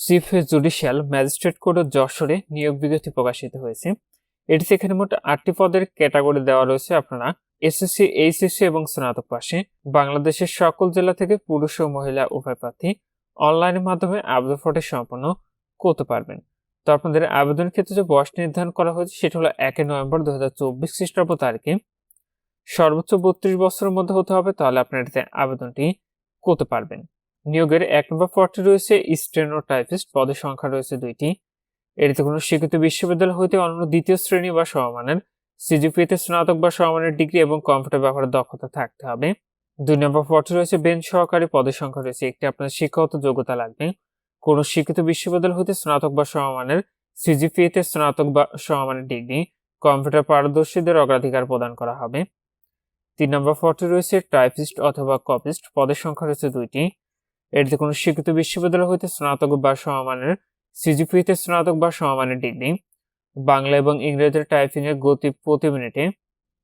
Chief judicial magistrate কোর্টের যশোরে নিয়োগ বিজ্ঞপ্তি প্রকাশিত হয়েছে। এটি এখানে মোট আটটি পদের ক্যাটাগরি দেওয়া রয়েছে আপনারা। এসএসসি এইচএসসি এবং স্নাতক পাশে। বাংলাদেশের সকল জেলা থেকে পুরুষ ও মহিলা উভয় প্রার্থী অনলাইনের মাধ্যমে আবেদন ফটে সম্পন্ন করতে পারবেন। তো আপনাদের আবেদনের ক্ষেত্রে যে বয়স নির্ধারণ করা হয়েছে, সেটা হলো একই নভেম্বর দু হাজার চব্বিশ খ্রিস্টাব্দ তারিখে। সর্বোচ্চ বত্রিশ বছরের মধ্যে হতে হবে, তাহলে আপনার এটিতে আবেদনটি করতে পারবেন। নিয়োগের এক নম্বর পদটি রয়েছে স্টেনোটাইপিস্ট, পদের সংখ্যা রয়েছে দুইটি। এটিতে কোনো স্বীকৃত বিশ্ববিদ্যালয় হইতে অন্য দ্বিতীয় শ্রেণি বা সমমানের সিজিপিএতে স্নাতক বা সমমানের ডিগ্রি এবং কম্পিউটার ব্যবহারের দক্ষতা থাকতে হবে। দুই নম্বর পদটি রয়েছে বেঞ্চ সহকারী, পদের সংখ্যা রয়েছে একটি, আপনার শিক্ষাগত যোগ্যতা লাগবে। কোনো স্বীকৃত বিশ্ববিদ্যালয় হইতে স্নাতক বা সমমানের সিজিপিএতে স্নাতক বা সমমানের ডিগ্রি, কম্পিউটার পারদর্শীদের অগ্রাধিকার প্রদান করা হবে। তিন নম্বর পদটি রয়েছে টাইপিস্ট অথবা কপিস্ট, পদের সংখ্যা রয়েছে দুইটি। এটিতে কোনো স্বীকৃত বিশ্ববিদ্যালয় হইতে স্নাতক বা সমমানের সিজিপিতে স্নাতক বা সমমানের ডিগ্রি, বাংলা এবং ইংরেজির টাইপিং এর গতি প্রতি মিনিটে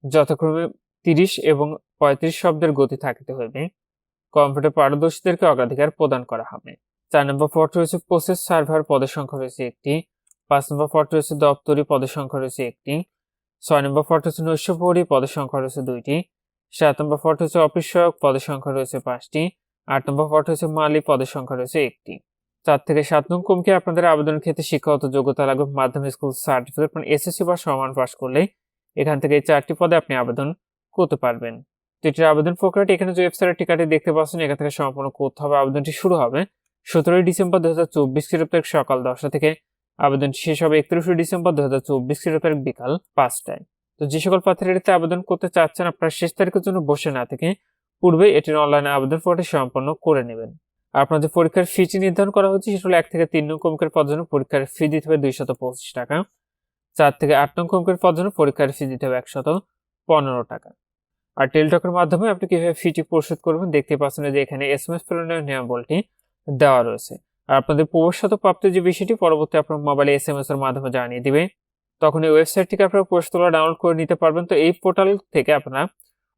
যথাক্রমে তিরিশ এবং পঁয়ত্রিশ শব্দের গতি থাকিতে হইবে। কম্পিউটার পারদর্শীদেরকে অগ্রাধিকার প্রদান করা হবে। চার নম্বর পদ রয়েছে প্রসেস সার্ভার পদের সংখ্যা রয়েছে একটি, পাঁচ নম্বর পদ রয়েছে দপ্তরি পদের সংখ্যা রয়েছে একটি, ছয় নম্বর পদ রয়েছে নৈশপ্রহরী পদের সংখ্যা রয়েছে দুইটি, সাত নম্বর পদ হচ্ছে অফিস সহায়ক পদের সংখ্যা রয়েছে পাঁচটি আট নম্বর পদ হচ্ছে মালি পদের সংখ্যা রয়েছে একটি। চার থেকে সাত নং কমকে আপনাদের আবেদনের ক্ষেত্রে শিক্ষাগত যোগ্যতা লাগবে মাধ্যমিক স্কুল সার্টিফিকেট মানে এসএসসি বা সমান পাস করলে এখান থেকে চারটি পদে আপনি আবেদন করতে পারবেন। তো এটির আবেদন প্রক্রিয়াটি এখানে যে ওয়েবসাইটের টিকাটি দেখতে পাচ্ছেন, এখান থেকে সম্পূর্ণ করতে হবে। আবেদনটি শুরু হবে সতেরোই ডিসেম্বর দু হাজার চব্বিশ খ্রিস্টাব্দ তারিখ সকাল দশটা থেকে। আবেদন শেষ হবে একত্রিশে ডিসেম্বর দু হাজার চব্বিশ খ্রিস্টাব্দ তারিখ বিকাল পাঁচটায়। তো যে সকল প্রার্থীরা আবেদন করতে চাচ্ছেন, আপনারা শেষ তারিখের জন্য বসে না থেকে পূর্বে এটির অনলাইনে আবেদন ফর্মটি সম্পন্ন করে নেবেন। আর আপনাদের পরীক্ষার ফিটি নির্ধারণ করা হচ্ছে সেটা হলো এক থেকে তিন নং কমকের পদ জন্য পরীক্ষার ফি দিতে হবে দুইশত পঁচিশ টাকা। চার থেকে আট নং কমকের পদ জন্য পরীক্ষার ফি দিতে হবে একশত পনেরো টাকা। আর টেলটকের মাধ্যমে আপনি কীভাবে ফিটি পরিশোধ করবেন দেখতে পাচ্ছেন যে এখানে এস এম এস প্রেরণের নিয়মাবলটি দেওয়া রয়েছে। আর আপনাদের প্রবেশত প্রাপ্ত যে বিষয়টি, পরবর্তী আপনার মোবাইলে এস এম এস এর মাধ্যমে জানিয়ে দিবে। তখন এই ওয়েবসাইটটিকে আপনারা প্রবেশতলা ডাউনলোড করে নিতে পারবেন। তো এই পোর্টাল থেকে আপনারা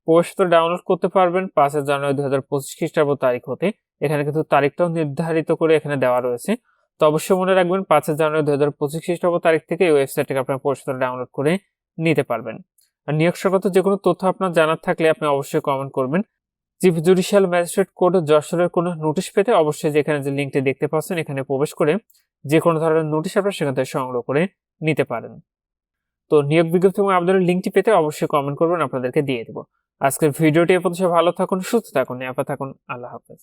প্রবেশতলা ডাউনলোড করতে পারবেন। পাঁচই জানুয়ারি দু হাজার পঁচিশ খ্রিস্টাব্দ তারিখ হতে। এখানে কিন্তু তারিখটাও নির্ধারিত করে এখানে দেওয়া রয়েছে। তো অবশ্যই মনে রাখবেন, পাঁচই জানুয়ারি দু হাজার পঁচিশ খ্রিস্টাব্দ তারিখ থেকে এই ওয়েবসাইট থেকে আপনারা প্রবেশতলা ডাউনলোড করে নিতে পারবেন। আর নিয়োগ সংক্রান্ত যে কোনো তথ্য আপনার জানার থাকলে আপনি অবশ্যই কমেন্ট করবেন। চিফ জুডিশিয়াল ম্যাজিস্ট্রেট কোর্ট যশোরের কোনো নোটিশ পেতে অবশ্যই যেখানে যে লিঙ্কটি দেখতে পাচ্ছেন, এখানে প্রবেশ করে যে কোনো ধরনের নোটিশ আপনারা সেখান থেকে সংগ্রহ করে নিতে পারেন। তো নিয়োগ বিজ্ঞপ্তি এবং আবেদনের লিঙ্কটি পেতে অবশ্যই কমেন্ট করবেন, আপনাদেরকে দিয়ে দেবো। আজকের ভিডিওটি এ পর্যন্ত ভালো থাকুন সুস্থ থাকুন নিরাপদ থাকুন। আল্লাহ হাফেজ।